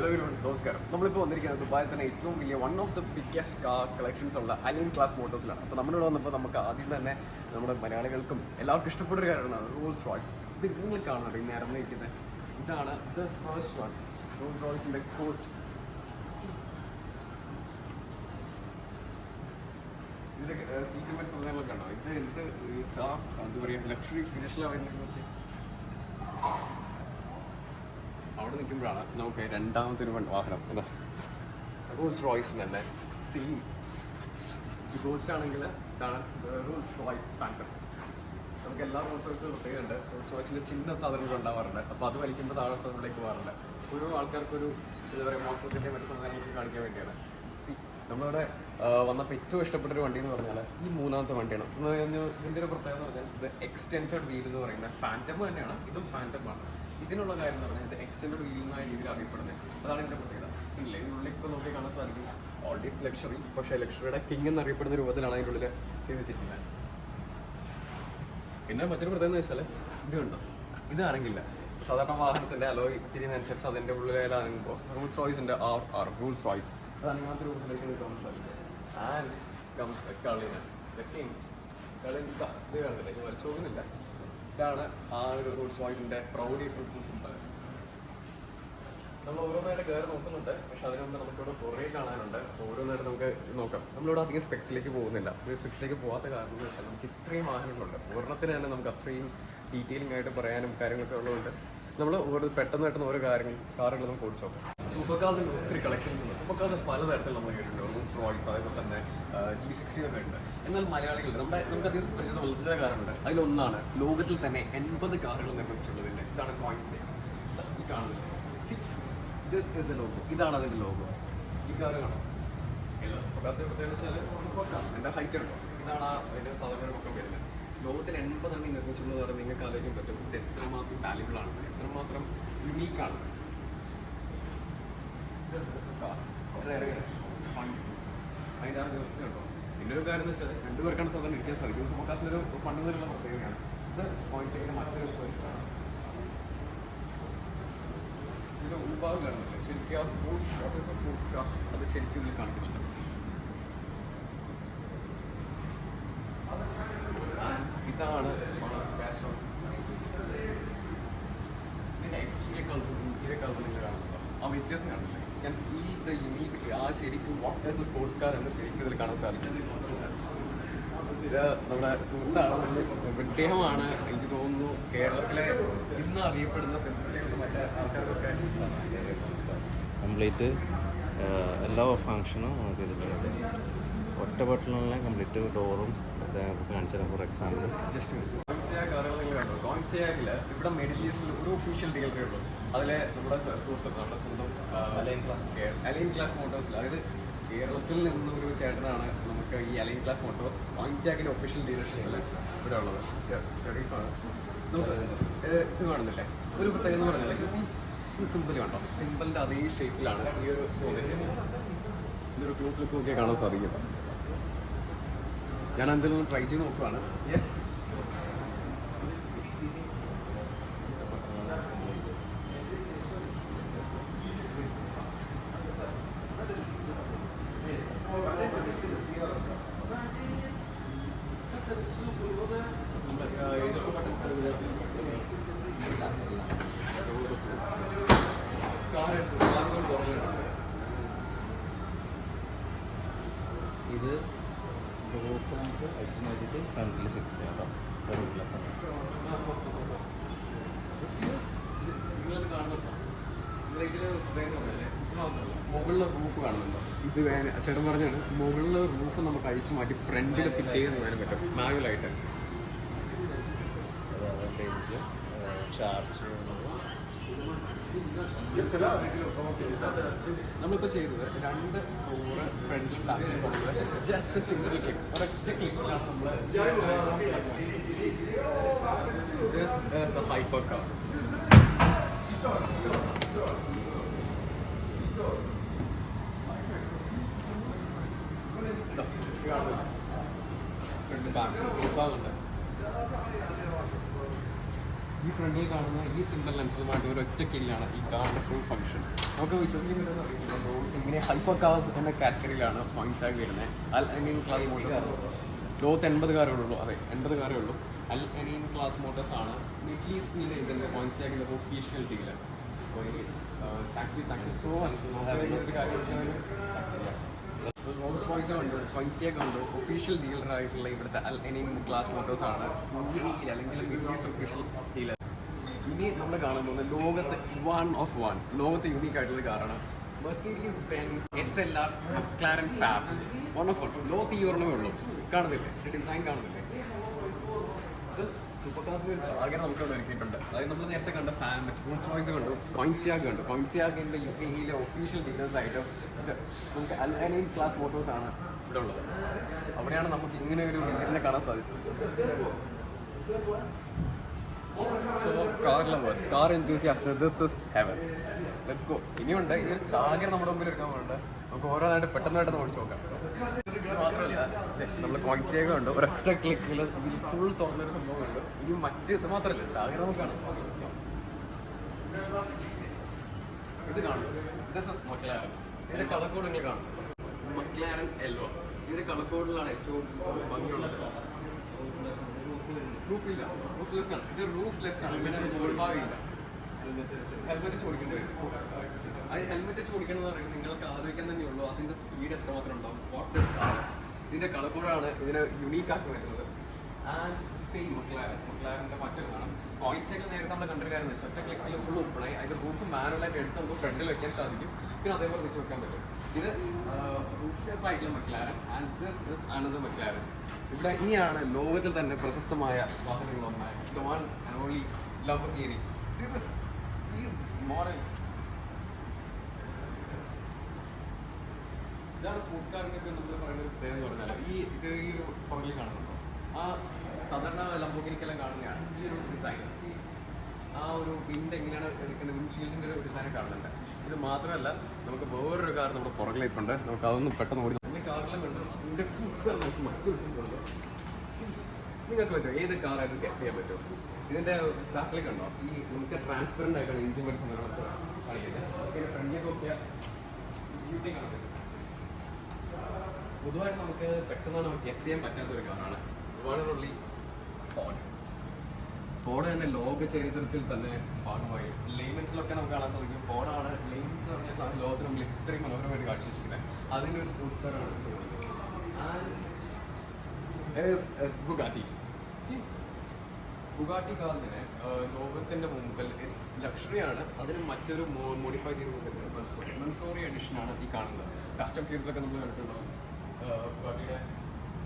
Hello ഒരു നമസ്കാരം. നമ്മളിപ്പോൾ വന്നിരിക്കുന്നത് ദുബായിൽ തന്നെ ഏറ്റവും വലിയ one of the biggest car collections ഉള്ള അലൈൻ ക്ലാസ് മോട്ടോഴ്സിലാണ് അപ്പോൾ നമ്മളിവിടെ വന്നപ്പോൾ നമുക്ക് ആദ്യം തന്നെ നമ്മുടെ മലയാളികൾക്കും എല്ലാവർക്കും ഇഷ്ടപ്പെട്ട ഒരു കാര്യമാണ് റോൾസ് റോയ്സ് ഇത് നിങ്ങൾ കാണുന്നുണ്ട്? ഈ നേരം ഇരിക്കുന്നത് ഇതാണ് ദ ഫസ്റ്റ് വൺ റോൾസ് റോയ്സിന്റെ കോസ്റ്റ് ഇതിന്റെ സീറ്റ് മെൻസ് സംവിധാനങ്ങളൊക്കെ ഉണ്ടോ? ഇത് എന്ത് എന്താ പറയുക ലക്ഷറി ഫിനിഷിലാണ് വരുന്നത്? അവിടെ നിൽക്കുമ്പോഴാണ് നമുക്ക് രണ്ടാമത്തെ ഒരു വാഹനം. റോൾസ് റോയ്സ് തന്നെ. സെയിം ഗോസ്റ്റ് ആണെങ്കിൽ ഇതാണ് റോൾസ് റോയ്സ് ഫാന്റം നമുക്ക് എല്ലാ റോൾസ് റോയ്സും പ്രത്യേകമുണ്ട് റോൾസ് റോയ്സിന്റെ ചിഹ്ന സാധനങ്ങൾ ഉണ്ടാവാറുണ്ട്. അപ്പോൾ അത് വലിക്കുമ്പോൾ താഴെ സാധനങ്ങളിലേക്ക് പോകാറുണ്ട്. ഓരോ ആൾക്കാർക്കൊരു എന്താ പറയുക മോട്ടോറിന്റെ മറ്റു സാധനങ്ങളൊക്കെ കാണിക്കാൻ വേണ്ടിയാണ്. നമ്മളിവിടെ വന്നപ്പോൾ ഏറ്റവും ഇഷ്ടപ്പെട്ട ഒരു വണ്ടി എന്ന് പറഞ്ഞാൽ ഈ മൂന്നാമത്തെ വണ്ടിയാണ്. ഇതിന്റെ ഒരു പ്രത്യേകത എന്ന് പറഞ്ഞാൽ ഇത് എക്സ്റ്റെൻഡ് വീൽ എന്ന് പറയുന്നത് ഫാന്റം തന്നെയാണ്. ഇതും ഫാന്റം ആണ്. ഇതിനുള്ള കാര്യം എന്ന് പറഞ്ഞാൽ എക്സ്റ്റൻഡ് എന്ന രീതിയിൽ അറിയപ്പെടുന്നത്. അതാണ് എന്റെ പ്രത്യേകത. പിന്നെ ഇതിനുള്ളിൽ ഇപ്പോൾ നോക്കി കാണാൻ സാധിക്കും. ഓൾറെഡി ലക്ഷറി പക്ഷേ ലക്ഷറിയുടെ കിങ് എന്നറിയപ്പെടുന്ന രൂപത്തിലാണ് അതിന്റെ ഉള്ളിൽ ഇത് വെച്ചിരിക്കുന്നത് പിന്നെ മറ്റൊരു പ്രത്യേകത എന്ന് വെച്ചാൽ ഇത് കണ്ടോ? ഇതാണെങ്കില്ല സാധാരണ വാഹനത്തിന്റെ അലോയ് തിരിയുന്നതനുസരിച്ച് അതിന്റെ ഉള്ളിലാണെങ്കിൽ റൂൾസ് റോയ്സിന്റെ ആർ ആർ റൂൾസ് റോയ്സ് അത് അങ്ങനത്തെ രൂപത്തിലേക്ക് സാധിക്കും ആൻഡ് കംസ് കളിന കിങ് കളി ഇത് കണ്ടില്ല ഇത് വലിച്ചു പോകുന്നില്ല ഇതാണ് ആ ഒരു റൂൾസ് റോയ്സിന്റെ പ്രൗഡി സിമ്പിൾ നമ്മൾ ഓരോന്നായിട്ട് കയറി നോക്കുന്നുണ്ട്. പക്ഷെ അതിന് മുമ്പ് നമുക്കിവിടെ കുറേ കാണാനുണ്ട്. ഓരോന്നായിട്ട് നമുക്ക് നോക്കാം. നമ്മളിവിടെ അധികം സ്പെക്സിലേക്ക് പോകുന്നില്ല. സ്പെക്സിലേക്ക് പോകാത്ത കാരണം എന്ന് വെച്ചാൽ നമുക്ക് ഇത്രയും വാഹനങ്ങളുണ്ട്. ഒരെണ്ണത്തിന് തന്നെ നമുക്ക് അത്രയും ഡീറ്റെയിലിംഗ് ആയിട്ട് പറയാനും കാര്യങ്ങളൊക്കെ ഉള്ളതുകൊണ്ട് നമ്മൾ ഓരോ പെട്ടെന്ന് പെട്ടെന്ന് ഓരോ കാര്യങ്ങൾ കാറുകൾ നമുക്ക് ഓടിച്ചു നോക്കാം. സൂപ്പർ കാസിന്റെ ഒത്തിരി കളക്ഷൻസ് ഉണ്ട്. സൂപ്പർ കാസ് പലതരത്തിൽ നമ്മൾ കേട്ടിട്ടുണ്ട് റൂൾസ് റോയ്സ് അതേപോലെ തന്നെ ജി സിക്സ്റ്റി ഒക്കെ ഉണ്ട്. എന്നാൽ മലയാളികൾ നമ്മുടെ നമുക്ക് അധികം പരിചിതമല്ലാത്ത കാറുണ്ട്. അതിലൊന്നാണ് ലോകത്തിൽ തന്നെ എൺപത് കാറുകൾ നിർമ്മിച്ചിട്ടുള്ളതിന്റെ ഇതാണ് കോയിൻസ് ഈ കാണുന്നത്. See this is a logo ഇതാണ് അതിന്റെ ലോഗോ ഈ കാറ് കാണാം. എല്ലാ സൂപ്പർ കാസ് പ്രത്യേകത വെച്ചാൽ സൂപ്പർ കാസ് എന്റെ ഹൈറ്റ് ഉണ്ടോ? ഇതാണ് ആ അതിന്റെ സാധാരണ ഒക്കെ വരുന്നത്. ലോകത്തിൽ എൺപതെണ്ണം നിർമ്മിച്ചുള്ളത് പറഞ്ഞാൽ നിങ്ങൾക്ക് ആലോചിക്കാൻ പറ്റും. ഇത് എത്രമാത്രം വാല്യുബിൾ ആണ്. എത്രമാത്രം യുണീക്കാണ് അതിന്റെ ആ ഒരു കണ്ടോ? പിന്നെ ഒരു കാര്യം എന്ന് വെച്ചാൽ രണ്ടുപേർക്കാണ് സാധാരണ ഇരിക്കാൻ സാധിക്കും സൂപ്പർ കാസിന്റെ ഒരു പണ്ട് മുതലുള്ള പ്രത്യേകതയാണ്. ഇത് പോയിന്റ്സിന്റെ മറ്റൊരു പോയിന്റാണ് ഇതിന്റെ ഉൾഭാഗം കാണുന്നില്ല? ശരിക്കും ആ സ്പോർട്സ് വാട്ട് സ്പോർട്സ് കാർ അത് ശരിക്കും ഇതിൽ കാണിക്കുന്നുണ്ട്. ഇതാണ് കളർ നിങ്ങൾ കാണുന്നുണ്ടോ ആ വ്യത്യാസം കാണില്ലേ ഞാൻ ഫീൽ ദ യുണീക്ക് ആ ശരിക്കും what as a sports car എന്ന് ശരിക്കും ഇതിൽ കാണാൻ സാധിക്കും. ഇത് നമ്മുടെ സുഹൃത്താണ് വിദ്ദേഹമാണ് എനിക്ക് തോന്നുന്നു കേരളത്തിലെ ഇന്ന് അറിയപ്പെടുന്ന മറ്റേ ആൾക്കാർക്കൊക്കെ കംപ്ലീറ്റ് എല്ലാ ഫങ്ഷനും നമുക്ക് ഇതിൽ ഒറ്റ ബട്ടണിലെ കംപ്ലീറ്റ് ഡോറും കാണിച്ചു തരാം ഫോർ എക്സാമ്പിൾ ജസ്റ്റ് കോൺസിയ കാറുകൾ നിങ്ങൾ കണ്ടോ കോൺസിയയിൽ ഇവിടെ മിഡിൽ ഈസ്റ്റിൽ ഒരു ഒഫീഷ്യൽ ഡീലറേ ഉള്ളൂ അതിലെ നമ്മുടെ സുഹൃത്തുക്കൾ നമ്മുടെ സ്വന്തം അലൈൻ ക്ലാസ് അലൈൻ ക്ലാസ് മോട്ടോഴ്സിൽ അതായത് കേരളത്തിൽ നിന്നും ഒരു ചേട്ടനാണ് നമുക്ക് ഈ അലൈൻ ക്ലാസ് മോട്ടോഴ്സ് വാങ്ങിച്ചാക്കിന്റെ ഒഫീഷ്യൽ ഡീലർഷിപ്പിൽ ഇവിടെ ഉള്ളത്. ഷെ- ഷെറീഫാണ് നമുക്ക് ഇത് കാണുന്നില്ലേ? ഒരു പ്രത്യേകത എന്ന് പറഞ്ഞാൽ ഇത് സിമ്പിൾ കണ്ടോ? സിമ്പിളിന്റെ അതേ ഷേപ്പിലാണ് ഈ ഒരു ഇതൊരു ക്ലോസ് ലുക്ക് നോക്കിയാൽ കാണാൻ സാധിക്കും. ഞാൻ എന്തെങ്കിലും ട്രൈ ചെയ്ത് നോക്കുവാണ്. യെസ് ഇത് ഡോസ് നമുക്ക് അടിച്ചു നോക്കിയിട്ട് ഫ്രണ്ടിൽ ഫിക്സ് ചെയ്യാം കേട്ടോ മുകളിലെ റൂഫ് കാണുന്നുണ്ടോ? ഇത് വേന ചേട്ടൻ പറഞ്ഞാണ് മുകളിലെ റൂഫ് നമുക്ക് അഴിച്ചു മാറ്റി ഫ്രണ്ടിൽ ഫിറ്റ് ചെയ്ത് വേണം പറ്റും മാനുവലായിട്ട് നമ്മളിപ്പോ ചെയ്തത് രണ്ട് ടൂറ് ഫ്രണ്ടിൽ ജസ്റ്റ് സിംഗിൾ ക്ലിക്ക് ഒരൊറ്റ ക്ലിക്കിലാണ് നമ്മൾ ജസ്റ്റ് കാർ ഫ്രണ്ട് ബാക്ക് ഭാഗമുണ്ട് ഈ ഫ്രണ്ടിൽ കാണുന്ന ഈ സിമ്പിൾ ലെൻസുമായിട്ട് ഒരു ഒറ്റ കില്ലാണ് ഈ കാറിന്റെ ഫുൾ ഫംഗ്ഷൻ നമുക്ക് അറിയില്ല ഇങ്ങനെ ഹൈപ്പർ കാർസ് എന്ന കാറ്റഗറിയിലാണ് പോയിന്റ്സ് ആയി വരുന്നത് അൽ അനീൻ ക്ലാസ് മോട്ടേഴ്സ് ലോകത്ത് എൺപത് കാറേ ഉള്ളൂ അതെ എൺപത് കാറേ ഉള്ളൂ അൽ അനീൻ ക്ലാസ് മോട്ടേഴ്സ് ആണ് മിഡിൽ ഈസ്റ്റിന്റെ ഇതിന്റെ points ആക്കിന്റെ official dealer thank you thank you so much കാര്യം റോൾസ് റോയ്സ് ഉണ്ട് ഫൈസിയൊക്കെ ഉണ്ട് ഒഫീഷ്യൽ ഡീലർ ആയിട്ടുള്ള ഇവിടുത്തെ അൽ എനീം ക്ലാസ് മോട്ടോഴ്സ് ആണ്. അല്ലെങ്കിൽ മിഡിൽ ഈസ്റ്റ് ഒഫീഷ്യൽ ഡീലർ ഇനി നമ്മൾ കാണാൻ പോകുന്നത് ലോകത്തെ വൺ ഓഫ് വൺ ലോകത്തെ യൂണീക്ക് ആയിട്ടുള്ള കാറാണ് Mercedes Benz S L R McLaren fab one of one ലോകത്ത് ഈ ഒരെണ്ണമേ ഉള്ളൂ. കാണുന്നില്ലേ? ഡിസൈൻ കാണുന്നില്ലേ? സൂപ്പർ കാസിന് ഒരു ചാകര നമുക്ക് ഒരുക്കിയിട്ടുണ്ട്. അതായത് നമ്മൾ നേരത്തെ കണ്ട ഫാൻ റോൾസ് റോയ്സ് കണ്ടു കോയിൻസിയാഗ് കണ്ടു. കോയിൻസിയാഗിന്റെ യു കെയിലെ ഒഫീഷ്യൽ ഡീലേഴ്സ് ആയിട്ട് നമുക്ക് അൽഅനൈൻ ക്ലാസ് മോട്ടോഴ്സ് ആണ് ഇവിടെ ഉള്ളത്. അവിടെയാണ് നമുക്ക് ഇങ്ങനെ ഒരു ഇതിനെ കാണാൻ സാധിച്ചത്. So car lovers car enthusiasts this is heaven let's go ഇനിയുണ്ട്. ഈ ഒരു ചാകര നമ്മുടെ മുമ്പിൽ എടുക്കാൻ വേണ്ട നമുക്ക് ഓരോന്നായിട്ട് പെട്ടെന്നായിട്ട് നമ്മൾ നോക്കാം. മാത്രമല്ല നമ്മൾ കോയിൻസിയൊക്കെ ഉണ്ട്. ഒരൊറ്റ ക്ലിക്കിൽ ഫുൾ ഫുൾ തുറന്നൊരു സംഭവമുണ്ട് ഇനി മറ്റ് ഇത് മാത്രമല്ല ചാകര നമുക്കാണ് കാണാം. ഇത് കാണുന്നു മക്ലാരൻ ഇതിന്റെ കളക്കോട് നിങ്ങൾ കാണും. മക്ലാരൻ എല്ലോ ഇതിന്റെ കളക്കോടിലാണ് ഏറ്റവും ഭംഗിയുള്ളത്. റൂഫില്ല റൂഫ്ലെസ് ആണ്. ഇത് റൂഫ്ലെസ് ആണ്. പിന്നെ മുകൾഭാഗമില്ല ഹെൽമെറ്റ് ചോദിക്കേണ്ടി വരും. ഹെൽമെറ്റ് ചോദിക്കണം എന്ന് പറയുന്നത് നിങ്ങൾക്ക് ആലോചിക്കാൻ തന്നെ ഉള്ളൂ. അതിന്റെ സ്പീഡ് എത്രമാത്രം ഉണ്ടാവും. വാട്ട് ഇസ് കാർസ് ഇതിന്റെ കളർ കോഡാണ് ഇതിനെ യുണീക്ക് ആക്കി വരുന്നത് ആൻഡ് സെയിം മക്ലാരൻ മക്ലാരന്റെ മറ്റൊരു കാണാം. പോയിന്റ്സ് ഒക്കെ നേരത്തെ നമ്മൾ കണ്ടൊരു കാര്യം വെച്ചാൽ ഒറ്റ ക്ലിക്കിൽ ഫുൾ ഓപ്പൺ ആയി. അതിന്റെ റൂഫ് മാനുവലായിട്ട് എടുത്ത് നമുക്ക് ഫ്രണ്ടിൽ വെക്കാൻ സാധിക്കും. പിന്നെ അതേപോലെ തിരിച്ചു വെക്കാൻ പറ്റും. ഇത് റൂഫ്ലെസ് ആയിട്ടുള്ള McLaren and this is another McLaren ഇവിടെ ഇനിയാണ് ലോകത്തിൽ തന്നെ പ്രശസ്തമായ വാഹനങ്ങളൊന്നായ and only Lamborghini see this see model ഇതാണ് സ്പോർട്സ് കാറിനൊക്കെ നമ്മൾ പറയുന്ന ഒരു പ്രത്യേകത എന്ന് പറഞ്ഞാൽ ഈ ഇത് ഒരു പുറകിൽ കാണുന്നുണ്ടോ? ആ സാധാരണ ലംബോഗിനിക്കെല്ലാം കാണുന്നതാണ് ഈ ഒരു ഡിസൈൻ ആ ഒരു വിൻഡ് എങ്ങനെയാണ് എടുക്കുന്ന വിൻഷീൽഡിന്റെ ഒരു ഡിസൈൻ കാണുന്നുണ്ട്. ഇത് മാത്രമല്ല നമുക്ക് വേറൊരു കാർ നമ്മുടെ പുറകിലേക്കുണ്ട്. നമുക്ക് അതൊന്നും പെട്ടെന്ന് ഓടി നമ്മുടെ കാറിലും കണ്ടു അതിന്റെ കൂടുതൽ നമുക്ക് മറ്റൊരു സംഭവമുണ്ട് നിങ്ങൾക്ക് പറ്റുമോ? ഏത് കാറായിട്ട് ഗസ് ചെയ്യാൻ പറ്റുമോ? ഇതിന്റെ ബാക്കിലേക്ക് ഉണ്ടോ ഈ നമുക്ക് ട്രാൻസ്പെറന്റ് ആയിട്ടാണ് ഇഞ്ചിൻ വരുന്നത് പിന്നെ ഫ്രണ്ടിലേക്ക് നോക്കിയാൽ പറ്റും പൊതുവായിട്ട് നമുക്ക് പെട്ടെന്ന് നമുക്ക് ഗസ് ചെയ്യാൻ പറ്റാത്ത ഒരു കാറാണ് ഒരുപാടുള്ളി ഫോർഡ് ഫോർഡ് തന്നെ ലോക ചരിത്രത്തിൽ തന്നെ ഭാഗമായി. ലെയ്മൻസിലൊക്കെ നമുക്ക് കാണാൻ സാധിക്കും. ഫോർഡാണ് ലെയ്മൻസ് പറഞ്ഞ സാധനം ലോകത്തിന് നമ്മൾ ഇത്രയും മനോഹരമായിട്ട് കാഴ്ചവെച്ചിരിക്കുന്നത്. അതിന്റെ ഒരു സ്പോർട്സ് കാറാണ് ബുഗാറ്റി ബുഗാട്ടി കാറിന് ലോകത്തിന്റെ മുമ്പിൽ ഇറ്റ്സ് ലക്ഷറിയാണ് അതിന് മറ്റൊരു മോഡിഫൈ ചെയ്ത് കൊടുക്കുന്നത് മൺസോറി എഡിഷനാണ് ഈ കാണുന്നത്. കസ്റ്റം ഫീൽസൊക്കെ നമ്മൾ കണ്ടിട്ടുണ്ടാവും ബുഗാട്ടിയുടെ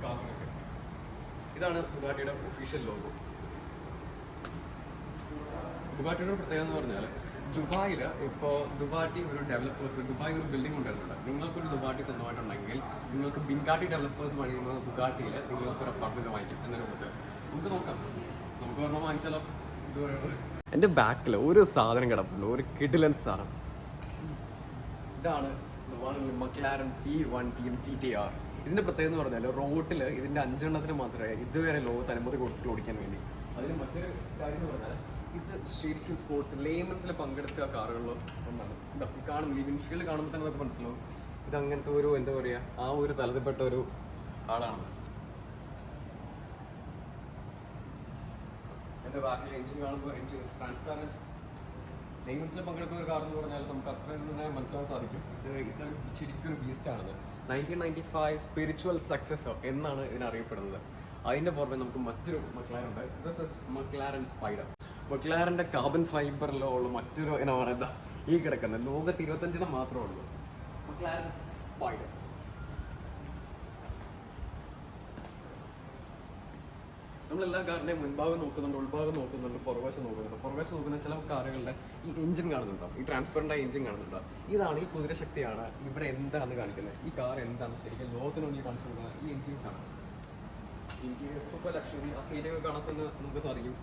കാറിനൊക്കെ ഇതാണ് ബുഗാട്ടിയുടെ ഒഫീഷ്യൽ ലോഗോ ബുഗാട്ടിയുടെ പ്രത്യേകത എന്ന് പറഞ്ഞാൽ ദുബായിൽ ഇപ്പോൾ ദുബാട്ടി ഒരു ഡെവലപ്പേഴ്സ് ദുബായ് ഒരു ബിൽഡിംഗ് ഉണ്ടായിരുന്നുണ്ട് നിങ്ങൾക്കൊരു ദുബാട്ടി സ്വന്തമായിട്ടുണ്ടെങ്കിൽ നിങ്ങൾക്ക് ബിൻഗാട്ടി ഡെവലപ്പേഴ്സ് പണിയുന്ന ദുബാട്ടിയിൽ നിങ്ങൾക്ക് ഒരു അപ്പാർട്ട്മെന്റ് വാങ്ങിക്കും എന്നൊരു കൂട്ട് നമുക്ക് നോക്കാം. നമുക്ക് ഒരെണ്ണം വാങ്ങിച്ചാലോ? ഇത് പറയുന്നത്. എന്റെ ബാക്കിൽ ഒരു സാധനം കിടപ്പുണ്ട്. ഒരു കിഡിലൻസ് സാധനം. ഇതാണ് McLaren P one T M T T R ഇതിന്റെ പ്രത്യേകത എന്ന് പറഞ്ഞാൽ റോട്ടിൽ ഇതിന്റെ അഞ്ചെണ്ണത്തിന് മാത്രമേ ഇതുവരെ ലോകത്ത് അനുമതി കൊടുത്തിട്ട് ഓടിക്കാൻ വേണ്ടി. അതിന് മറ്റൊരു കാര്യം എന്ന് പറഞ്ഞാൽ ഇത് ശരിക്കും സ്പോർട്സ് ലേമൻസിൽ പങ്കെടുത്ത കാറുകളിൽ ഒന്നാണ് ഈ കാണുന്നു ഈ വിൻഷീൽഡ് കാണുമ്പോൾ തന്നെ നമുക്ക് മനസ്സിലാവും. ഇത് അങ്ങനത്തെ ഒരു എന്താ പറയുക ആ ഒരു തലത്തിൽപ്പെട്ട ഒരു ആളാണ്. എന്റെ ബാക്കിൽ എഞ്ചിൻ കാണുമ്പോൾ എഞ്ചിൻ ട്രാൻസ്പാരന്റ് നെയ്മൻസിൽ പങ്കെടുക്കുന്ന ഒരു കാർ എന്ന് പറഞ്ഞാൽ നമുക്ക് അത്ര തന്നെ മനസ്സിലാക്കാൻ സാധിക്കും. ഇത് ഇത് ശരിക്കും ഒരു ബീസ്റ്റാണത് nineteen ninety five spiritual successor എന്നാണ് ഇതിനറിയപ്പെടുന്നത് അതിന്റെ പുറമെ നമുക്ക് മറ്റൊരു മക്ലാരൻ ഉണ്ട് ദിസ് ഇസ് മക്ലാരൻ സ്പൈഡർ മക്ലാരന്റെ കാർബൺ ഫൈബറിലോ ഉള്ള മറ്റൊരു ഇനമാണ് പറയുന്നത് ഈ കിടക്കുന്നത് ലോകത്ത് ഇരുപത്തഞ്ചിനം മാത്രമേ ഉള്ളൂ. മക്ലാരൻ സ്പൈഡർ നമ്മളെല്ലാ കാറിന്റെയും മുൻഭാഗം നോക്കുന്നുണ്ട് ഉൾഭാഗം നോക്കുന്നുണ്ട് പുറവശം നോക്കുന്നുണ്ട്. പുറവശം നോക്കുന്ന ചില കാറുകളുടെ ഈ എഞ്ചിൻ കാണുന്നുണ്ടോ? ഈ ആയി എഞ്ചിൻ കാണുന്നുണ്ടോ? ഇതാണ് ഈ കുതിരശക്തിയാണ് ഇവിടെ എന്താണ് കാണിക്കുന്നത്. ഈ കാർ എന്താണ് ശരിക്കും ലോകത്തിന് മുന്നിൽ കാണിച്ചു കൊടുക്കുന്നത് ഈ എഞ്ചിൻസ് ആണ് ഇന്റീരിയർ സൂപ്പർ ലക്ഷ്മി ആ സീറ്റൊക്കെ കാണാൻ നമുക്ക് സാധിക്കും.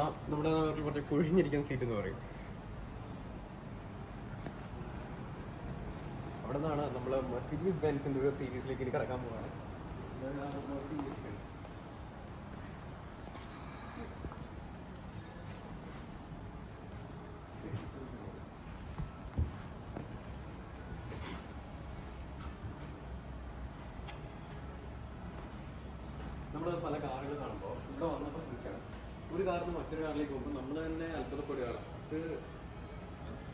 ആ നമ്മുടെ നാട്ടിൽ കുറച്ച് കുഴിഞ്ഞിരിക്കുന്ന സീറ്റ് എന്ന് പറയും. അവിടെ നിന്നാണ് നമ്മൾ സീരീസ് ബെൻസിന്റെ ഒരു സീരീസിലേക്ക് ഇനി കിടക്കാൻ ബെൻസ് നമ്മൾ പല കാറുകൾ കാണുമ്പോൾ ഇവിടെ വന്നപ്പോൾ ശ്രദ്ധിച്ചാണ് ഒരു കാറിൽ നിന്ന് മറ്റൊരു കാറിലേക്ക് പോകുമ്പോൾ നമ്മൾ തന്നെ അത്ഭുതപ്പെടുകയാണ്. അത്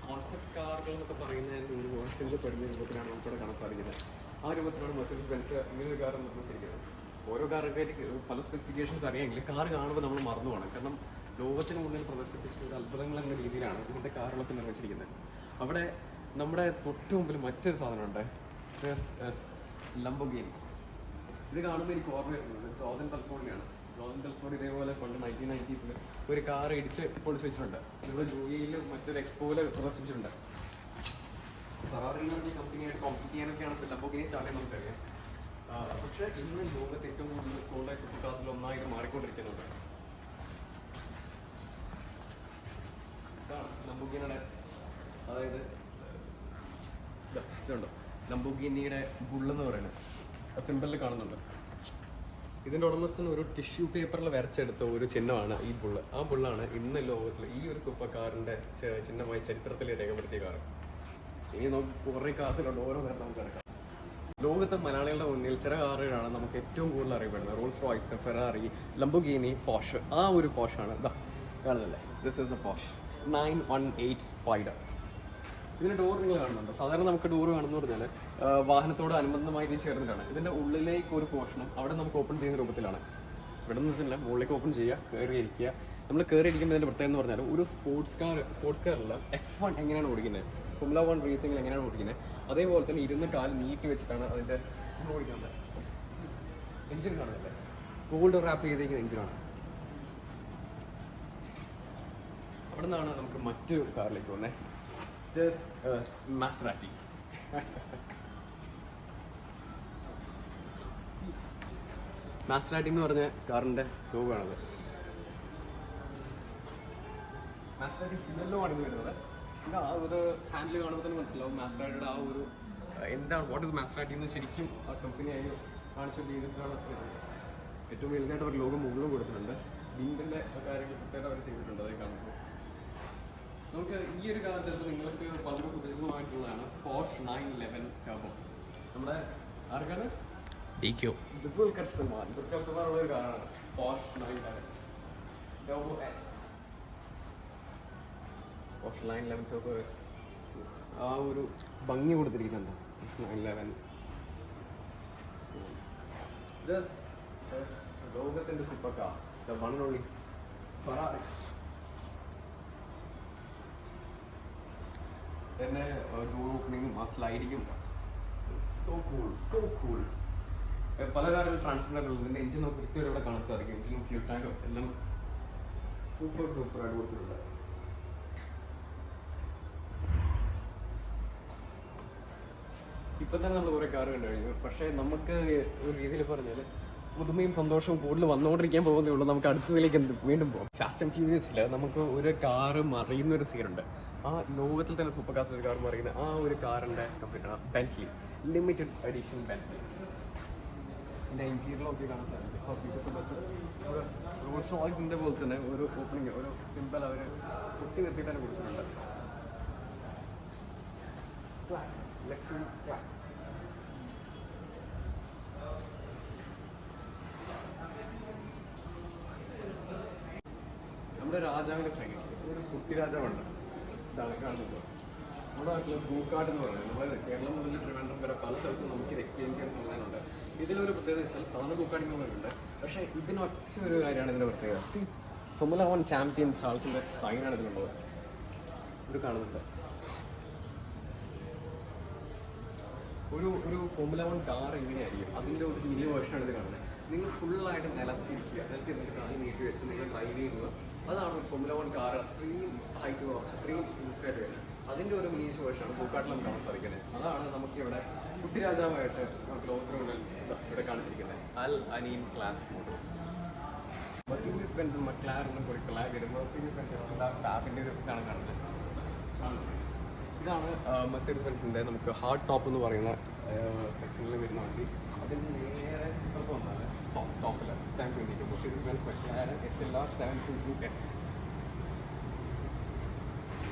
കോൺസെപ്റ്റ് കാറുകൾ എന്നൊക്കെ പറയുന്നതിന് ഒരു പെടുന്ന രൂപത്തിലാണ് നമുക്കിവിടെ കാണാൻ സാധിക്കുന്നത്. ആ രൂപത്തിലാണ് മെർസിഡീസ് ബെൻസ് ഇങ്ങനെ ഒരു കാർ നിർമ്മിച്ചിരിക്കുന്നത് ഓരോ കാറുകാർക്ക് പല സ്പെസിഫിക്കേഷൻസ് അറിയാമെങ്കിലും കാർ കാണുമ്പോൾ നമ്മൾ മറന്നു പോകണം. കാരണം ലോകത്തിന് മുന്നിൽ പ്രദർശിപ്പിച്ചിട്ട് അത്ഭുതങ്ങൾ എന്ന രീതിയിലാണ് ഇതിന്റെ കാറുകളൊക്കെ നിർമ്മിച്ചിരിക്കുന്നത്. അവിടെ നമ്മുടെ തൊട്ടു മുമ്പിൽ മറ്റൊരു സാധനമുണ്ട്. ലംബോഗിനി ഇത് കാണുമ്പോൾ എനിക്ക് ഓർമ്മ വരുന്നത്. ജോതൻ കൽഫോർണിയാണ് ജോതൻ കൽഫോർണി ഇതേപോലെ പണ്ട് നയന്റീൻ നയന്റീസിൽ ഒരു കാർ ഇടിച്ച് പൊളിച്ച് വെച്ചിട്ടുണ്ട്. ഇവിടെ ജൂയിൽ മറ്റൊരു എക്സ്പോയിൽ പ്രദർശിപ്പിച്ചിട്ടുണ്ട്. ഫെറാറി എന്ന് പറഞ്ഞ കമ്പനിയായിട്ട് കോമ്പീറ്റ് ചെയ്യാനൊക്കെയാണ് ഇപ്പോൾ സ്റ്റാർട്ട് ചെയ്യാൻ നമുക്കറിയാം. പക്ഷേ ഇന്ന് ലോകത്ത് ഏറ്റവും കൂടുതൽ സോൾഡ് കാസിൽ ഒന്നായിട്ട് മാറിക്കൊണ്ടിരിക്കുന്നുണ്ട് ലംബോഗിനിയുടെ അതായത് ഇതാ, ഇതുണ്ടോ? ലംബോഗിനിയുടെ ബുള്ളെന്ന് പറയുന്നത്. സിമ്പിളിൽ കാണുന്നുണ്ട്. ഇതിന്റെ ഉടമസ്ഥൻ ഒരു ടിഷ്യൂ പേപ്പറിൽ വരച്ചെടുത്ത ഒരു ചിഹ്നമാണ് ഈ ബുള്ള്. ആ ബുള്ളാണ് ഇന്ന് ലോകത്തിൽ ഈ ഒരു സൂപ്പർ കാറിന്റെ ച- ചിഹ്നമായി ചരിത്രത്തിൽ രേഖപ്പെടുത്തിയ കാർ ഇനി നമുക്ക് കുറേ കാസിലുണ്ട് ഓരോ കാര്യം നമുക്ക് എടുക്കാം ലോകത്തെ മലയാളികളുടെ മുന്നിൽ ചില കാറുകളാണ് നമുക്ക് ഏറ്റവും കൂടുതൽ അറിയപ്പെടുന്നത്. Rolls Royce Ferrari Lamborghini Porsche ആ ഒരു പോഷാണ് ഇതാ കാണുന്നില്ലേ? This is a Porsche nine one eight spider ഇതിന്റെ ഡോർ നിങ്ങൾ കാണുന്നുണ്ട്? സാധാരണ നമുക്ക് ഡോർ കാണുന്ന പറഞ്ഞാൽ വാഹനത്തോട് അനുബന്ധമായി ഇത് ചേർന്നിട്ടാണ്. ഇതിന്റെ ഉള്ളിലേക്ക് ഒരു പോർഷനും അവിടെ നമുക്ക് ഓപ്പൺ ചെയ്യുന്ന രൂപത്തിലാണ്. ഇവിടെ നിന്ന് വെച്ചാൽ മുകളിലേക്ക് ഓപ്പൺ ചെയ്യുക കയറി ഇരിക്കുക. നമ്മൾ കയറി ഇരിക്കുമ്പോൾ പ്രത്യേകത എന്ന് പറഞ്ഞാൽ ഒരു സ്പോർട്സ് കാർ സ്പോർട്സ് കാറുള്ള എഫ് വൺ എങ്ങനെയാണ് ഓടിക്കുന്നത്? ഫുംല വൺ റേസിംഗിൽ എങ്ങനെയാണ് ഓടിക്കുന്നത്? അതേപോലെ തന്നെ ഇരുന്ന് കാൽ നീട്ടി വെച്ചിട്ടാണ് അതിന്റെ ഓടിക്കുന്നത്. എഞ്ചിൻ കാണുന്നില്ലേ? ഗോൾഡ് റാപ്പ് ചെയ്തേക്കുന്ന എഞ്ചിനാണ് അവിടെ നിന്നാണ് നമുക്ക് മറ്റു കാറിലേക്ക് വന്നേ. മാസ്റാറ്റി മാസ്റാറ്റി എന്ന് പറഞ്ഞ കാറിന്റെ ലോഗാണത് മാസ്റാറ്റി സിമല്ലോ ആണ് ഇത് വരുന്നത്. ഇത് ആ ഒരു ഹാൻഡിൽ കാണുമ്പോൾ തന്നെ മനസ്സിലാവും ആ ഒരു എന്താണ് വാട്ട് ഇസ് മാസ്റാറ്റി എന്ന് ശരിക്കും ആ കമ്പനിയായി കാണിച്ചു വരുന്നത്. ഏറ്റവും വലുതായിട്ട് അവർ ലോകം മുകളിലും കൊടുത്തിട്ടുണ്ട്. വീണ്ടിന്റെ കാര്യങ്ങൾ പ്രത്യേകം അവർ ചെയ്തിട്ടുണ്ട് അതേ കാണുമ്പോൾ നമുക്ക് ഈ ഒരു കാലത്ത് ചിലപ്പോൾ നിങ്ങൾക്ക് വളരെ സുപരിചിതമായിട്ടുള്ളതാണ് പോഷ് നയൻ ലെവൻ ടർബോ നമ്മുടെ ആർക്കാണ്? D Q Dulquer Salmaan. Dulquer Salmaan ഉള്ള ഒരു കാറാണ് Porsche nine eleven turbo S Porsche nine eleven turbo S ആ ഒരു ഭംഗി കൊടുത്തിരിക്കുന്നുണ്ട് നയൻ ലെവൻ ലോകത്തിന്റെ super car the one only Ferrari തന്നെ ഡോർ ഓപ്പണിങ്ങും ആ സ്ലൈഡിങ്ങും സോ കൂൾ സോ കൂൾ പല കാറുകൾ ട്രാൻസ്ഫർ ഇതിന്റെ എഞ്ചിൻ നമുക്ക് കൃത്യമായിട്ട് ഇവിടെ കാണാൻ സാധിക്കും എഞ്ചിനും ഫ്യൂൽ ടാങ്കും എല്ലാം സൂപ്പർ ഡൂപ്പർ ആയിട്ട് കൊടുത്തിട്ടുണ്ട് ഇപ്പൊ തന്നെ നമ്മൾ കുറേ കാറ് കണ്ടു കഴിഞ്ഞു. പക്ഷേ നമുക്ക് ഒരു രീതിയിൽ പറഞ്ഞാൽ പുതുമയും സന്തോഷവും കൂടുതൽ വന്നുകൊണ്ടിരിക്കാൻ പോകുന്നേ ഉള്ളൂ. നമുക്ക് അടുത്തതിലേക്ക് വീണ്ടും പോകാം. ഫാസ്റ്റ് ആൻഡ് ഫ്യൂരിയസിൽ നമുക്ക് ഒരു കാറ് മറിയുന്ന ഒരു സീനുണ്ട് ആ ലോകത്തിൽ തന്നെ സൂപ്പർ കാസ്റ്റ് ഒരു കാർ മറിയുന്ന ആ ഒരു കാറിന്റെ കമ്പനിയാണ് ബെന്റ്ലി ലിമിറ്റഡ് എഡിഷൻ ബെന്റ്ലി എന്റെ ഇന്റീരിയറൊക്കെ കാണാൻ സാധിക്കും. റോൾസ് പോലെ തന്നെ ഒരു ഓപ്പണിങ് ഒരു സിമ്പിൾ അവർ കുത്തി നിർത്തിയിട്ടാണ് കൊടുത്തിട്ടുണ്ട്. ക്ലാസ് ലക്സുറി ക്ലാസ് നമ്മുടെ രാജാവിനെ സൈനിക ഒരു കുട്ടി രാജാവുണ്ട്. ഇതാണ് കാണുന്നത് നമ്മുടെ നാട്ടിൽ പൂക്കാട് എന്ന് പറയുന്നത് നമ്മുടെ കേരളം മുതൽ ട്രിവാൻഡ്രം വരെ പല സ്ഥലത്തും നമുക്ക് എക്സ്പീരിയൻസ് ചെയ്യാൻ സംവിധാനമുണ്ട് ഇതിലൊരു പ്രത്യേകത വെച്ചാൽ സാധാരണ പൂക്കാടിങ്ങൾ പറയുന്നുണ്ട് പക്ഷേ ഇതിനൊറ്റ ഒരു കാര്യമാണ് ഇതിന്റെ പ്രത്യേകത. സി ഫൊമുല വൺ ചാമ്പ്യൻ ചാൾസിന്റെ സൈനാണ് ഇതിലുള്ളത്. ഇത് കാണുന്നുണ്ട്. ഒരു ഒരു ഫോമുല വൺ കാർ എങ്ങനെയായിരിക്കും? അതിന്റെ ഒരു മിനി വേർഷനാണ് ഇത് കാണുന്നത്. നിങ്ങൾ ഫുള്ളായിട്ട് നിലത്തിരിക്കുക. നിലത്ത് ഇരുന്നിട്ട് കാൽ നീട്ടി വെച്ച് നിങ്ങൾ ഡ്രൈവ് ചെയ്യുന്നത്. അതാണ് ഫോമുല വൺ കാർ അത്രയും ഹൈറ്റ് കുറച്ച് അത്രയും ലുക്കായിട്ട് അതിന്റെ ഒരു മീൻസ് വേർഷനാണ് പൂക്കാട്ടിൽ കാണാൻ സാധിക്കുന്നത്. അതാണ് നമുക്ക് ഇവിടെ കുട്ടിരാജാവായിട്ട് ഇവിടെ കാണിച്ചിരിക്കുന്നത്. അൽ അനീൻ ക്ലാസ് മോട്ടോഴ്സ് മെർസീഡീസ് ബെൻസും മക്ലാറിനും കൂടി ബെൻസ് ടാപ്പിന്റെ ഒരു ഇതാണ് കാണുന്നത്. ഇതാണ് മെർസീഡീസ് ബെൻസിന്റെ നമുക്ക് ഹാർഡ് ടോപ്പ് എന്ന് പറയുന്ന സെക്ഷനിൽ വരുന്ന വണ്ടി. അതിന്റെ നേരെ വന്നാൽ സോഫ്റ്റ് ടോപ്പിൽ seven twenty two Mercedes Benz McLaren H L R seven two two S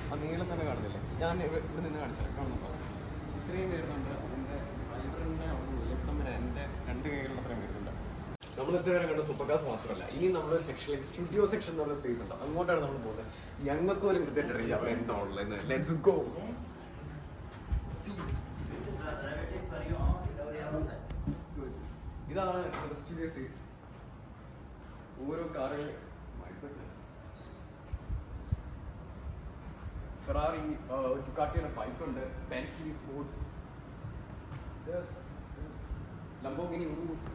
ആ നീളം തന്നെ കാണുന്നില്ലേ? ഞാൻ ഇവിടെ നിന്ന് കാണിച്ചാൽ കാണുന്നുണ്ടോ? ഇത്രയും വരുന്നുണ്ട് അതിന്റെ ഫൈബറിന്റെ വരെ എന്റെ രണ്ട് കൈകളിൽ അത്രയും വരുന്നുണ്ട് നമ്മൾ ഇതുവരെ വരെ കണ്ട സൂപ്പർകാസ് മാത്രമല്ല ഇനി നമ്മൾ സെക്ഷനിൽ സ്റ്റുഡിയോ സെക്ഷൻ എന്ന് പറഞ്ഞ സ്പേസ് ഉണ്ട്? അങ്ങോട്ടാണ് നമ്മൾ പോകുന്നത്. ഞങ്ങൾക്ക് പോലും കൃത്യമായിട്ട് അറിയില്ല. അവിടെ എന്താ ഉള്ളത് ലെറ്റ്സ് ഗോ ഇതാണ് സ്റ്റുഡിയോ സ്പേസ് ഓരോ കാറുകൾ ഫെറാറി ഡുക്കാട്ടിയുടെ ബൈക്ക് ഉണ്ട്. ബെന്റ്ലി സ്പോർട്സ് ലംബോഗിനി ഊസ്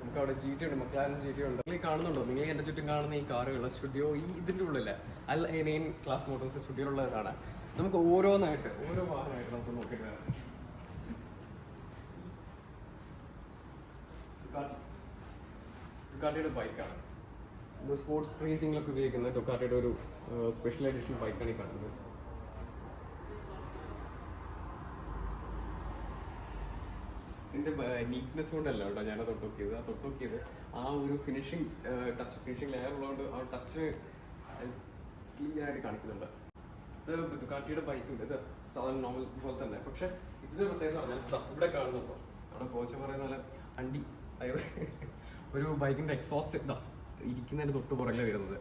നമുക്ക് അവിടെ ജി ടി ഉണ്ട് മക്ലാരൻ ജി ടി ഉണ്ട്. നിങ്ങൾ കാണുന്നുണ്ടോ? നിങ്ങൾ എന്റെ ചുറ്റും കാണുന്ന ഈ കാറുകൾ സ്റ്റുഡിയോ ഈ ഇതിന്റെ ഉള്ളില്ല അല്ല മെയിൻ ക്ലാസ് മോട്ടോഴ്സ് സ്റ്റുഡിയോയിലുള്ളത് കാണാം നമുക്ക് ഓരോന്നായിട്ട് ഓരോ വാഹനമായിട്ട് നമുക്ക് നോക്കിയിട്ട് വരാം. ബൈക്കാണ് സ്പോർട്സ് റേസിംഗിലൊക്കെ ഉപയോഗിക്കുന്ന ഡൊക്കാട്ടയുടെ ഒരു സ്പെഷ്യൽ എഡിഷൻ ബൈക്കാണ് ഈ കാണുന്നത്. ഇതിന്റെ നീറ്റ്നെസ് കൊണ്ടല്ല കേട്ടോ ഞാൻ തൊട്ട് നോക്കിയത്. ആ തൊട്ട് നോക്കിയത് ആ ഒരു ഫിനിഷിംഗ് ടച്ച് ഫിനിഷിംഗ് ലെയർ ഉള്ളതുകൊണ്ട് ആ ടച്ച് ക്ലിയർ ആയിട്ട് കാണിക്കുന്നുണ്ട്. ഇത് ഡുക്കാട്ടിയുടെ ബൈക്ക് ഉണ്ട്. ഇത് സാധാരണ നോർമൽ പോലെ തന്നെ. പക്ഷെ ഇതിന്റെ പ്രത്യേകത പറഞ്ഞാൽ ഇവിടെ കാണുന്നുണ്ടോ. അവിടെ കോച്ച് പറയുന്ന പോലെ അണ്ടി അതായത് ഒരു ബൈക്കിന്റെ എക്സോസ്റ്റ് ഇതാ. ഇരിക്കുന്നതിന്റെ തൊട്ട് പുറകിലെ വരുന്നത്.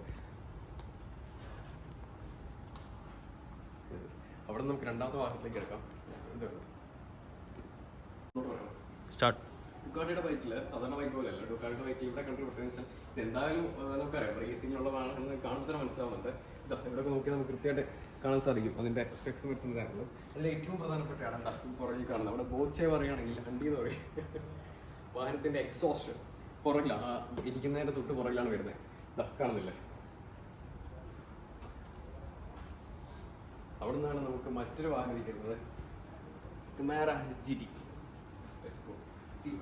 അവിടെ നമുക്ക് രണ്ടാമത്തെ വാഹനത്തിലേക്ക് എടുക്കാം. സ്റ്റാർട്ട് ഡുക്കാട്ടിയുടെ ബൈക്കിൽ സാധാരണ ബൈക്ക് പോലെയല്ല. ഡുക്കാട്ടിയുടെ ബൈക്കിൽ ഇവിടെ കണ്ടൊരു പ്രത്യേകിച്ച് എന്തായാലും നമുക്കറിയാം നമുക്കറിയാം. ഉള്ള വാഹനം കാണുമ്പോൾ തന്നെ മനസ്സിലാവുന്നുണ്ട് ഇവിടെയൊക്കെ നോക്കിയാൽ നമുക്ക് കൃത്യമായിട്ട് കാണാൻ സാധിക്കും. അതിന്റെ സ്പെക്സ് മനസ്സിലായിരുന്നു അതിൽ ഏറ്റവും പ്രധാനപ്പെട്ടതാണ് എന്താ ഈ പുറകിൽ കാണുന്നത്. അവിടെ ബോച്ചെ പറയുകയാണെങ്കിൽ അണ്ടി എന്ന് പറയും. വാഹനത്തിന്റെ എക്സോസ്റ്റ് പുറകിലാണ് ഇരിക്കുന്നതിന്റെ തൊട്ട് പുറകിലാണ് വരുന്നത് കാണുന്നില്ലേ? അവിടെ നിന്നാണ് നമുക്ക് മറ്റൊരു വാഹനം ഇരിക്കുന്നത്. കുമാര ജി ടി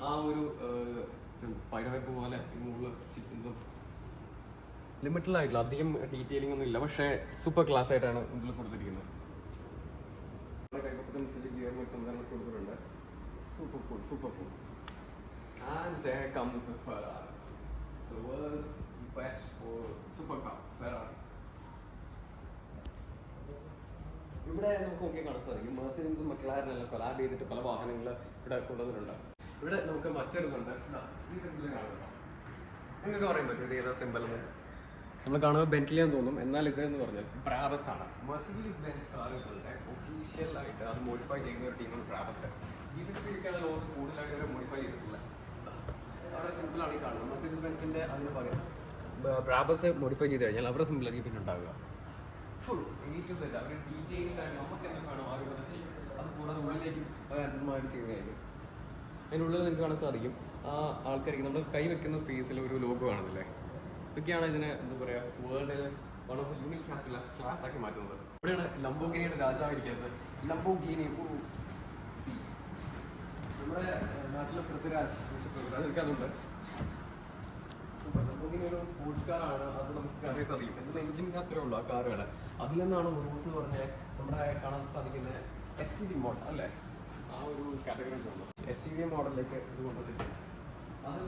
ആ ഒരു സ്പൈഡർ വെബ് പോലെ മുകളിൽ ലിമിറ്റഡ് ആയിട്ടില്ല അധികം ഡീറ്റെയിലിംഗ് ഒന്നും ഇല്ല പക്ഷേ സൂപ്പർ ക്ലാസ് ആയിട്ടാണ് ഇതിൽ കൊടുത്തിരിക്കുന്നത്. കൈപ്പത്തനുസരിച്ച് ഗിയർ സംവിധാനം കൊടുത്തിട്ടുണ്ട്. Super cool super cool and there comes the Ferrari. The world's best for supercar, Ferrari. ഇവിടെ നമുക്ക് നോക്കി കാണാൻ സാധിക്കും. മെർസിഡൻസും മക്ലാരനും എല്ലാം കൊലാബ് ചെയ്തിട്ട് പല വാഹനങ്ങൾ ഇവിടെ കൊണ്ടുവന്നിട്ടുണ്ട്. ഇവിടെ നമുക്ക് മറ്റൊരുതുണ്ട്. ഈ സിമ്പിൾ കാണുന്നുണ്ടോ നിങ്ങൾക്ക് പറയാൻ പറ്റും ഇത് ഏതാ സിമ്പിൾ എന്ന്. നമ്മൾ കാണുമ്പോൾ ബെന്റ്ലി എന്ന് തോന്നും എന്നാൽ ഇത് എന്ന് പറഞ്ഞാൽ ബ്രാബസ് ആണ്. മെർസിഡീസ് ബെൻസ് കാറുകളുടെ ഒഫീഷ്യൽ ആയിട്ട് അത് മോഡിഫൈ ചെയ്യുന്ന ഒരു ടീമാണ് ബ്രാബസ് ജി സിക്സ് ഒക്കെയാണ് ലോകത്ത് കൂടുതലായിട്ട് മോഡിഫൈ ചെയ്തിട്ടുള്ളത് ആണ് ഈ കാണുന്നത് മെർസിഡീസ് ബെൻസിന്റെ അതിന് പകരം. ബ്രാബസ് മോഡിഫൈ ചെയ്ത് കഴിഞ്ഞാൽ അവരുടെ സിമ്പിൾ ആയിരിക്കും പിന്നെ ഉണ്ടാവുക. ഫുൾ എ സെറ്റ് അവർ ഡീറ്റെയിൽഡ് നമുക്ക് എന്തൊക്കെ വേണോ? ആ രൂപത്തിൽ ചെയ്യും അത് കൂടാതെ ഉള്ളിലേക്കും അവർ അന്തമായിട്ട് ചെയ്യുന്നതായിരിക്കും. അതിനുള്ളിൽ നിങ്ങൾക്ക് കാണാൻ സാധിക്കും. ആ ആൾക്കാർക്ക് നമ്മൾ കൈ വെക്കുന്ന സ്പേസിൽ ഒരു ലോഗോ കാണുന്നില്ലേ ഇതൊക്കെയാണ് ഇതിനെ എന്താ പറയുക world one of the unique class class ആക്കി മാറ്റുന്നത്. ഇവിടെയാണ് ലംബോഗിനിയുടെ രാജാവ് ഇരിക്കുന്നത്. ലംബോഗിനി. നമ്മുടെ നാട്ടിലെ പൃഥ്വിരാജ് പൃഥ്വിരാജ്. എനിക്ക് അതുണ്ട് ഒരു സ്പോർട്സ് കാറാണ് അത് നമുക്ക് അറിയാൻ സാധിക്കും എന്നാൽ എഞ്ചിൻ അത്രേ ഉള്ളൂ ആ കാറുകൾ അതിൽ നിന്നാണ് ഉറൂസ് എന്ന് പറഞ്ഞ നമ്മുടെ കാണാൻ സാധിക്കുന്ന എസ് സി ഡി മോഡൽ അല്ലേ? ആ ഒരു കാറ്റഗറീസ് ഉണ്ട്. എസ് സി ഡി മോഡലിലേക്ക് ഇത് കൊണ്ടുവന്നിട്ടുണ്ട് അത്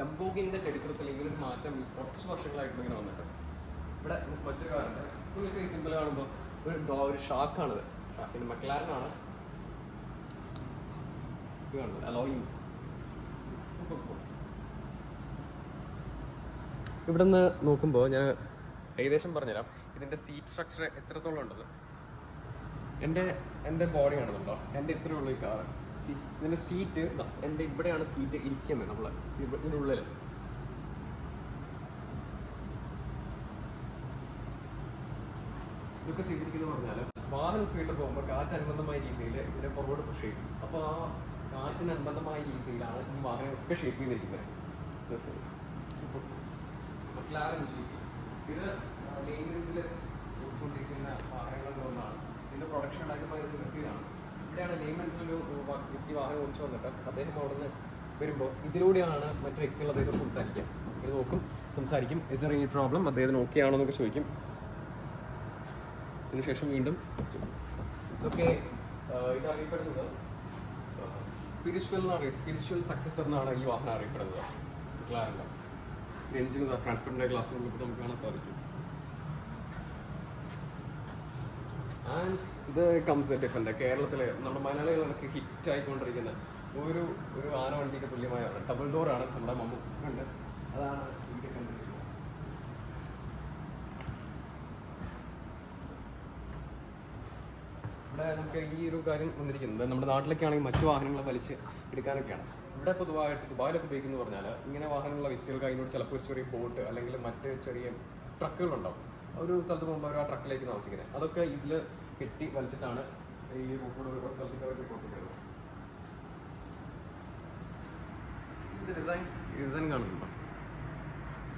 ലംബോഗിന്റെ ചരിത്രത്തിൽ ഇങ്ങനെ ഒരു മാറ്റം കുറച്ച് വർഷങ്ങളായിട്ട് ഇങ്ങനെ വന്നിട്ട്. ഇവിടെ മറ്റൊരു കാറുണ്ട് നിങ്ങൾക്ക് ഈ സിമ്പിൾ കാണുമ്പോൾ ഒരു ഡോ ഒരു ഷാക്കാണിത് ഷാക്കിന്റെ മക്ലാരനാണ് ഇത് കാണുന്നത്. അലോയിങ് സൂപ്പർ ഇവിടെ നിന്ന് നോക്കുമ്പോൾ ഞാൻ ഏകദേശം പറഞ്ഞുതരാം. ഇതിന്റെ സീറ്റ് സ്ട്രക്ചർ എത്രത്തോളം ഉണ്ടത്? എന്റെ എന്റെ ബോഡി കാണുന്നുണ്ടോ എന്റെ ഇത്രയേ ഉള്ളൂ ഈ കാറ് ഇതിന്റെ സീറ്റ് എന്റെ ഇവിടെയാണ് സീറ്റ് ഇരിക്കുന്നത് നമ്മൾ ഇതിനുള്ളിൽ ഇതൊക്കെ ചെയ്തിരിക്കുന്നത് പറഞ്ഞാൽ വാഹന സ്പീഡിൽ പോകുമ്പോൾ കാറ്റ് അനുബന്ധമായ രീതിയിൽ ഇതിനെ പുറകോട്ട് പുഷ് ചെയ്യും. അപ്പോൾ ആ കാറ്റിന് അനുബന്ധമായ രീതിയിലാണ് ഈ വാഹനം ഒക്കെ ഷേപ്പ് ചെയ്തിരിക്കുന്നത്. McLaren GP. ഇത് ലേൻസിൽ കൊടുത്തുകൊണ്ടിരിക്കുന്ന വാഹനങ്ങളിൽ ഒന്നാണ് ഇതിന്റെ പ്രൊഡക്ഷൻ ഉണ്ടാക്കുന്ന നിർത്തിയതാണ്. ഇവിടെയാണ് ലേമൻസിൽ ഒരു വ്യക്തി വാഹനം ഓടിച്ചു വന്നിട്ട് അദ്ദേഹം അവിടെ നിന്ന് വരുമ്പോൾ ഇതിലൂടെയാണ് മറ്റു വ്യക്തികൾ അദ്ദേഹം സംസാരിക്കുക. ഇത് നോക്കും സംസാരിക്കും. ഇസ് എ എനി പ്രോബ്ലം അദ്ദേഹത്തിന് ഓക്കെ ആണോ എന്നൊക്കെ ചോദിക്കും. അതിനുശേഷം വീണ്ടും. ഇതൊക്കെ ഇത് അറിയപ്പെടുന്നത് സ്പിരിച്വൽ എന്ന് സ്പിരിച്വൽ സക്സസർ എന്നാണ് ഈ വാഹനം അറിയപ്പെടുന്നത്. ക്ലാറിന്റെ എഞ്ചിന് ട്രാൻസ്പെറന്റ് ഗ്ലാസ് നമുക്ക് നമുക്ക് കാണാൻ സാധിക്കും. ആൻഡ് ഇത് കംസ് ഡിഫറെന്റ് കേരളത്തിലെ നമ്മുടെ മലയാളികളൊക്കെ ഹിറ്റ് ആയിക്കൊണ്ടിരിക്കുന്ന ഒരു ഒരു ആന വണ്ടിക്ക് തുല്യമായ ഡബിൾ ഡോർ ആണ് നമ്മുടെ മമ്മു ഉണ്ട് അതാണ് ഇവിടെ നമുക്ക് ഈ ഒരു കാര്യം വന്നിരിക്കുന്നത് നമ്മുടെ നാട്ടിലൊക്കെ ആണെങ്കിൽ മറ്റു വാഹനങ്ങളെ വലിച്ച് എടുക്കാനൊക്കെയാണ്. ഇവിടെ പൊതുവായിട്ട് ദുബായിലൊക്കെ ഉപയോഗിക്കുന്നു പറഞ്ഞാൽ ഇങ്ങനെ വാഹനമുള്ള വ്യക്തികൾക്ക് അതിനോട് ചിലപ്പോൾ ഒരു ചെറിയ ബോട്ട് അല്ലെങ്കിൽ മറ്റ് ചെറിയ ട്രക്കുകളുണ്ടാവും ഒരു സ്ഥലത്ത് പോകുമ്പോൾ അവർ ആ ട്രക്കിലേക്ക് താമസിക്കുന്നത് അതൊക്കെ ഇതിൽ കെട്ടി വലിച്ചിട്ടാണ് ഈ റൂട്ടിലൂടെ ഒരു സ്ഥലത്തേക്ക് അവർ കൊണ്ടുവരുന്നത്.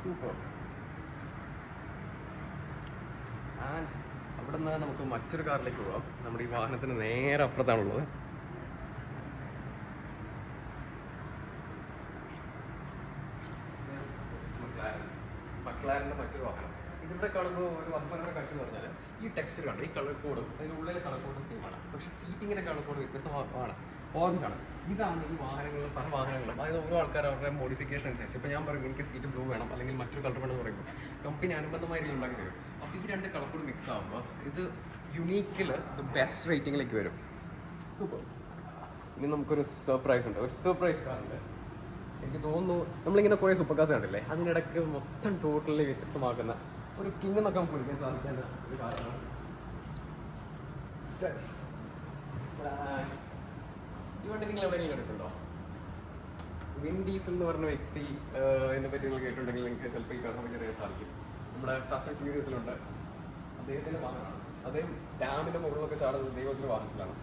സൂപ്പർ ആൻഡ് അവിടെ നിന്ന് നമുക്ക് മറ്റൊരു കാറിലേക്ക് പോകാം നമ്മുടെ ഈ വാഹനത്തിന് നേരെ അപ്പുറത്താണുള്ളത്. മക്ലാരന്റെ മറ്റൊരു വാഹനം ഇതിവിടെ കാണുമ്പോൾ ഒരു വർത്തമാന കാഴ്ച എന്ന് പറഞ്ഞാൽ ഈ ടെക്സ്ചർ കണ്ടു? ഈ കളർ കോഡും അതിനുള്ളിലെ കളർ കോഡും ആണ്. പക്ഷേ സീറ്റിങ്ങിന്റെ കളർ കോഡ് വ്യത്യസ്തമാണ് ഓറഞ്ച് ആണ്. ഇതാണ് ഈ വാഹനങ്ങളും പല വാഹനങ്ങളും. അതായത് ഓരോ ആൾക്കാർ അവരുടെ മോഡിഫിക്കേഷൻ അനുസരിച്ച്. ഇപ്പോൾ ഞാൻ പറയും എനിക്ക് സീറ്റ് ബ്ലൂ വേണം അല്ലെങ്കിൽ മറ്റൊരു കളർ വേണം എന്ന് പറയുമ്പോൾ കമ്പനി അനുബന്ധമായ രീതിയിൽ ഉണ്ടാക്കി തരും. അപ്പോൾ ഈ രണ്ട് കളർ കോഡ് മിക്സ് ആകുമ്പോൾ ഇത് യുണീക്കിൽ ദ ബെസ്റ്റ് റേറ്റിംഗിലേക്ക് വരും. സൂപ്പർ ഇനി നമുക്കൊരു സർപ്രൈസ് ഉണ്ട്. ഒരു സർപ്രൈസ് കാറുണ്ട് എനിക്ക് തോന്നുന്നു നമ്മളിങ്ങനെ കുറേ സൂപ്പർ കാർസ് കണ്ടില്ലേ? അതിനിടയ്ക്ക് മൊത്തം ടോട്ടലി വ്യത്യസ്തമാക്കുന്ന ഒരു കിങ് എന്നൊക്കെ നമുക്ക് വിളിക്കാൻ സാധിക്കേണ്ട ഒരു ഈ വണ്ടി നിങ്ങൾ എന്ന് പറഞ്ഞ വ്യക്തി എന്നെ പറ്റി നിങ്ങൾ കേട്ടിട്ടുണ്ടെങ്കിൽ നിങ്ങൾക്ക് ചിലപ്പോൾ ഈ കാണാൻ അറിയാൻ സാധിക്കും. നമ്മുടെ ഫസ്റ്റ് ഫ്യൂരിയസിലുണ്ട് അദ്ദേഹത്തിന്റെ വാഹനമാണ്. അദ്ദേഹം ഡാമിന്റെ മുകളിലൊക്കെ ചാടുന്നത് ദൈവത്തിന്റെ വാഹനത്തിലാണ്.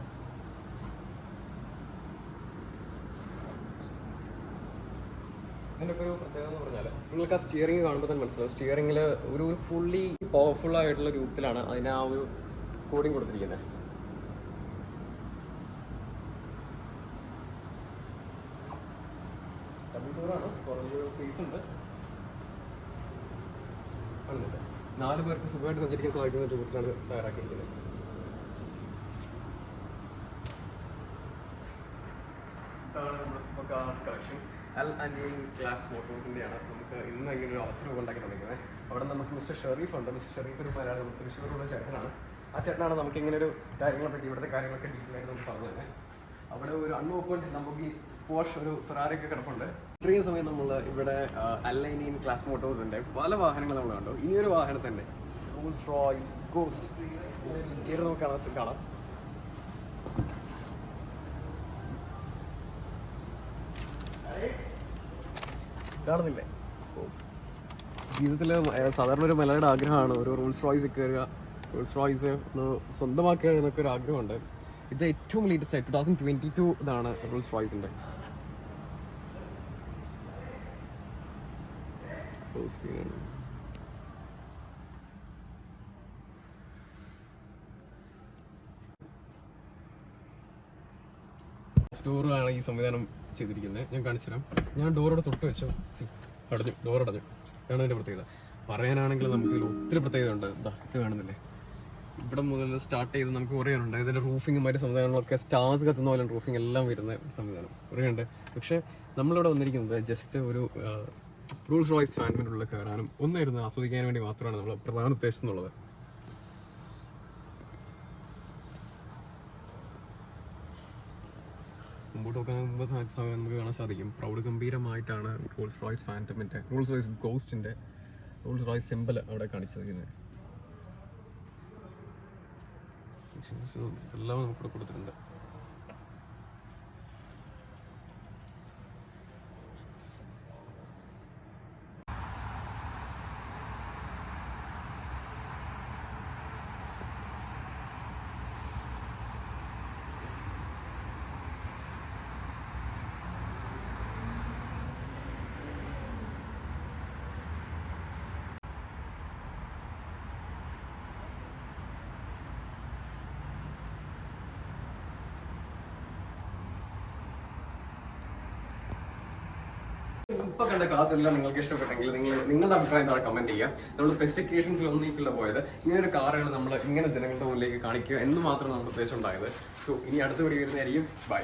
നിങ്ങൾക്ക് ആ സ്റ്റിയറിംഗ് കാണുമ്പോൾ തന്നെ മനസ്സിലാവും. സ്റ്റിയറിംഗിൽ ഒരു ഫുള്ളി പവർഫുൾ ആയിട്ടുള്ള രൂപത്തിലാണ് അതിന് ആ ഒരു കോഡിങ് കൊടുത്തിരിക്കുന്നത് സ്പേസ് ഉണ്ട്. നാല് പേർക്ക് സുഖമായിട്ട് സഞ്ചരിക്കാൻ സാധിക്കുന്ന രൂപത്തിലാണ് തയ്യാറാക്കിയിരിക്കുന്നത് ഇതാണ് നമ്മുടെ സൂപ്പർ കാർ അൽ അനിയൻ ക്ലാസ് മോട്ടോഴ്സിന്റെയാണ് നമുക്ക് ഇന്ന് ഇങ്ങനെ ഒരു അവസരം ഉണ്ടാക്കി തന്നിരിക്കുന്നത് അവിടെ നമുക്ക് മിസ്റ്റർ ഷെറീഫ് ഉണ്ട്. മിസ്റ്റർ ഷെറീഫ് ഒരു മലയാളം നമുക്ക് തൃശ്ശൂരുള്ള ചേട്ടനാണ്. ആ ചേട്ടനാണ് നമുക്ക് ഇങ്ങനെ ഒരു കാര്യങ്ങളെ പറ്റി ഇവിടുത്തെ കാര്യങ്ങളൊക്കെ ഡീറ്റെയിൽ ആയിട്ട് നമുക്ക് പറഞ്ഞു തന്നെ അവിടെ ഒരു അൺഓപ്പൺ നമുക്ക് ഈ പോഷ് ഒരു ഫെറാറിയൊക്കെ കിടപ്പുണ്ട്. ഇത്രയും സമയം നമ്മൾ ഇവിടെ അല്ലൈനിയൻ ക്ലാസ് മോട്ടോഴ്സിന്റെ പല വാഹനങ്ങൾ നമ്മൾ കണ്ടു. ഇനിയൊരു വാഹനത്തിന്റെ. റോൾസ് റോയ്സ് ഗോസ്റ്റ് നമുക്ക് കാണാൻ കാണാം. കാണുന്നില്ലേ? ജീവിതത്തിൽ സാധാരണ ഒരു മലയുടെ ആഗ്രഹമാണ് ഒരു റോൾസ് റോയ്സ് കയറുക റോൾസ് റോയ്സ് ഒന്ന് സ്വന്തമാക്കുക എന്നൊക്കെ ഒരു ആഗ്രഹമുണ്ട്. ഇത് ഏറ്റവും latest two thousand twenty two ഇതാണ് റോൾസ് റോയ്സിന്റെ ടൂറാണ് ഈ സംവിധാനം ചെയ്തിരിക്കുന്നത്. ഞാൻ കാണിച്ചു തരാം. ഞാൻ ഡോറോടെ തൊട്ട് വെച്ചു. സി അടഞ്ഞു. ഡോർ അടഞ്ഞു. ഇതാണ് ഇതിന്റെ പ്രത്യേകത. പറയാനാണെങ്കിൽ നമുക്ക് ഇതിൽ ഒത്തിരി പ്രത്യേകത ഉണ്ട്. ഇത് കാണുന്നില്ലേ? ഇവിടെ മുതൽ സ്റ്റാർട്ട് ചെയ്ത് നമുക്ക് കുറേയുണ്ട് ഇതിന്റെ റൂഫിംഗ് മറ്റു സംവിധാനങ്ങളൊക്കെ സ്റ്റാർസ് കത്തുന്ന പോലെ റൂഫിംഗ് എല്ലാം വരുന്ന സംവിധാനം. കുറേയുണ്ട്. പക്ഷേ നമ്മളിവിടെ വന്നിരിക്കുന്നത് ജസ്റ്റ് ഒരു റൂൾസ് റോയ്സ് ഫാൻമിനുള്ള കയറാനും ഒന്നിരുന്ന് ആസ്വദിക്കാൻ വേണ്ടി മാത്രമാണ് നമ്മൾ പ്രധാന ഉദ്ദേശം എന്നുള്ളത്. നോക്കാൻ നമുക്ക് കാണാൻ സാധിക്കും. പ്രൗഡ് ഗംഭീരമായിട്ടാണ് റോൾസ് റോയ്സ് ഫാന്റമിന്റെ റോൾസ് റോയ്സ് ഗോസ്റ്റിന്റെ റോൾസ് റോയ്സ് സിമ്പിൾ അവിടെ കാണിച്ചിരിക്കുന്നത്. എല്ലാം നമുക്കിവിടെ കൊടുത്തിട്ടുണ്ട്. ഇപ്പൊ കണ്ട ക്ലാസ് എല്ലാം നിങ്ങൾക്ക് ഇഷ്ടപ്പെട്ടെങ്കിൽ നിങ്ങൾ നിങ്ങളുടെ അഭിപ്രായം താഴെ കമന്റ് ചെയ്യുക. നമ്മൾ സ്പെസിഫിക്കേഷൻസിൽ ഒന്നിക്കില്ല പോയത്. ഇങ്ങനെ കാറുകൾ നമ്മൾ ഇങ്ങനെ ജനങ്ങളുടെ മുന്നിലേക്ക് കാണിക്കുക എന്ന് മാത്രം നമ്മുടെ ഉദ്ദേശം ഉണ്ടായത്. സോ ഇനി അടുത്ത വീഡിയോ വരുന്നതായിരിക്കും. ബൈ